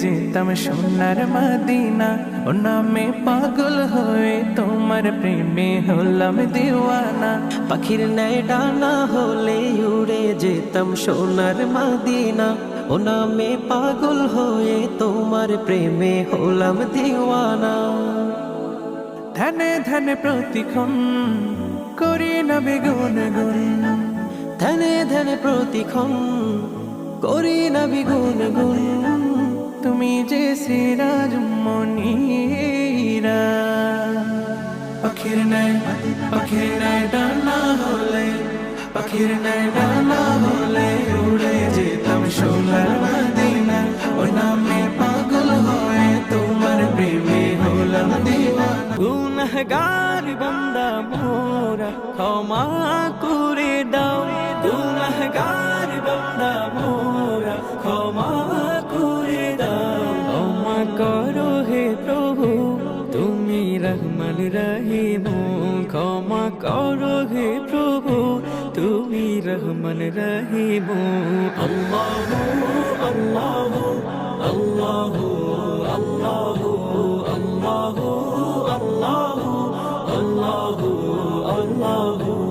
যেতাম সোনার Medina oh নামে পাগল হয়ে তোমার প্রেমে হলাম দিওয়ানা পাখির ন্যায় ডানা হলে উড়ে যেতাম সোনার মাদিনা ও নামে পাগল হয়ে তোমার প্রেমে হলাম দিওয়ানা ধ্যানে ধ্যানে প্রতিক্ষণ করি না বেগুন গুন ধ্যানে ধ্যানে প্রতিক্ষণ করি না বিগুন গুন। তুমি যে সিরাজ মনিরা। পাখির নাই পাখির নাই ডানা হলে পাখির নাই ডানা হলে উড়ে যেতাম সোনার মদিনা। ও নামে পাগল হয়ে তোমার প্রেমে হলাম দিওয়ানা। গুনহগার বান্দা মোরা ক্ষমা করে দাও। গুনহগার বান্দা মোরা। রহমান রহিম, ক্ষমা করো হে প্রভু, তুমি রহমান রহিম। আল্লাহ আল্লাহ আল্লাহ আল্লাহ আল্লাহ আল্লাহ আল্লাহ আল্লাহ।